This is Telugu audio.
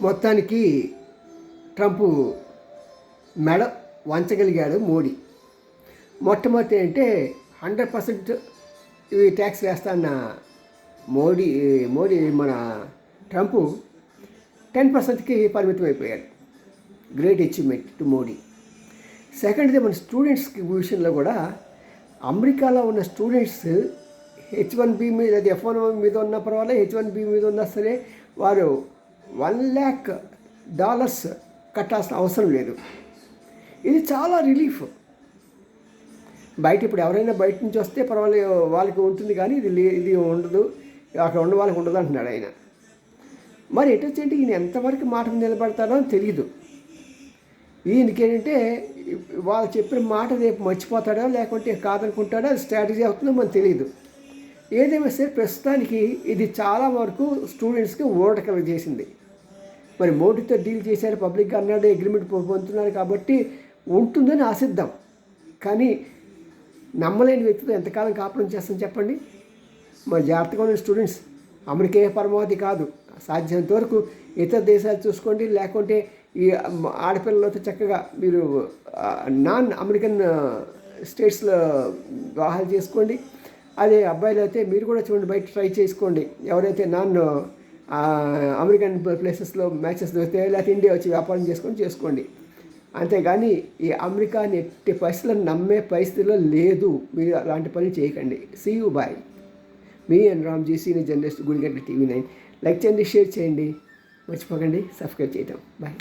మొత్తానికి ట్రంప్ మెడ వంచగలిగాడు మోడీ. మొట్టమొదటి అంటే హండ్రెడ్ పర్సెంట్ ఇవి ట్యాక్స్ వేస్తాన్న మోడీ మోడీ మన ట్రంప్ టెన్ పర్సెంట్కి పరిమితం అయిపోయాడు గ్రేట్ అచీవ్మెంట్ టు మోడీ. సెకండ్ది మన స్టూడెంట్స్కి విషయంలో కూడా అమెరికాలో ఉన్న స్టూడెంట్స్ హెచ్ వన్ బి మీద అది ఎఫ్ వన్ మీద ఉన్న పర్వాలేదు హెచ్ వన్ బి మీద ఉన్నా సరే వారు వన్ ల్యాక్ డాలర్స్ కట్టాల్సిన అవసరం లేదు. ఇది చాలా రిలీఫ్. బయట ఇప్పుడు ఎవరైనా బయట నుంచి వస్తే పర్వాలేదు వాళ్ళకి ఉంటుంది కానీ ఇది లే- ఇది ఉండదు అక్కడ ఉన్న వాళ్ళకి ఉండదు అంటున్నాడు ఆయన. మరి ఎటు వచ్చేంటి? ఈయన ఎంతవరకు మాట నిలబడతాడో అని తెలియదు ఈయనకి ఏంటంటే వాళ్ళు చెప్పిన మాట రేపు మర్చిపోతాడో లేకుంటే కాదనుకుంటాడో అది స్ట్రాటజీ అవుతుందో మనకు తెలియదు ఏదేమైనా సరే ప్రస్తుతానికి ఇది చాలా వరకు స్టూడెంట్స్కి ఓటకలు చేసింది. మరి మోడీతో డీల్ చేశారు పబ్లిక్గా అన్నాడు అగ్రిమెంట్ పొందుతున్నారు కాబట్టి ఉంటుందని ఆశిద్దాం. కానీ నమ్మలేని వ్యక్తితో ఎంతకాలం కాపురం చేస్తాం చెప్పండి. మరి జాగ్రత్తగా ఉన్న స్టూడెంట్స్. అమెరికే పరమావధి కాదు. సాధ్యమైనంత వరకు ఇతర దేశాలు చూసుకోండి. లేకుంటే ఈ ఆడపిల్లలతో చక్కగా మీరు నాన్ అమెరికన్ స్టేట్స్లో వివాహాలు చేసుకోండి. అదే అబ్బాయిలు అయితే మీరు కూడా చూడండి బయట ట్రై చేసుకోండి. ఎవరైతే నాన్ అమెరికన్ ప్లేసెస్లో మ్యాచెస్ దొరికితే లేకపోతే ఇండియా వచ్చి వ్యాపారం చేసుకొని చేసుకోండి. అంతేగాని ఈ అమెరికాని ఎట్టి పరిస్థితులను నమ్మే పరిస్థితిలో లేదు. మీరు అలాంటి పని చేయకండి. See you bye me and Ramji senior journalist Gudigadda TV nine like చేయండి షేర్ చేయండి. మర్చిపోకండి సబ్స్క్రైబ్ చేయటం. బాయ్